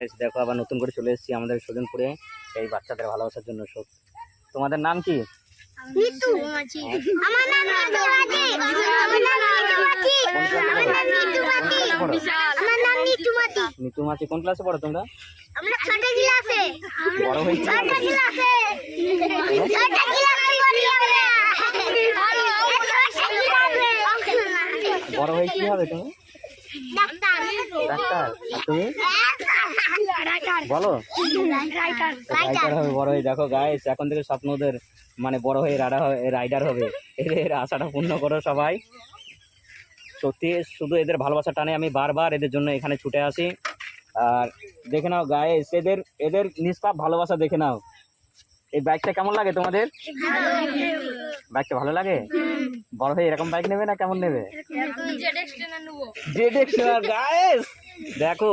এসে দেখো আবার নতুন করে চলে এসেছি আমাদের সুজনপুরে এই বাচ্চাদের ভালোবাসার জন্য সব। তোমাদের নাম কি? নিতু মাছি কোন ক্লাসে পড়ো? তোমরা? বড় হয়ে কি হবে তুমি? ডাক্তার। ডাক্তার। তুমি? বলো? রাইডার হবে বড় হয়ে দেখো গাইস এখন থেকে স্বপ্ন ওদের মানে বড় হয়ে রাডার রাইডার হবে। এদের আশাটা পূর্ণ করো সবাই। সত্যি শুধু এদের ভালোবাসা টানে আমি বারবার এদের জন্য এখানে ছুটে আসি। আর দেখে নাও গাইস এদের এদের নিষ্পাপ ভালোবাসা দেখে নাও। এই বাইকটা কেমন লাগে তোমাদের? বাইকটা ভালো লাগে? বড় হয়ে এরকম বাইক নেবে না কেমন নেবে? জেড গাইস দেখো।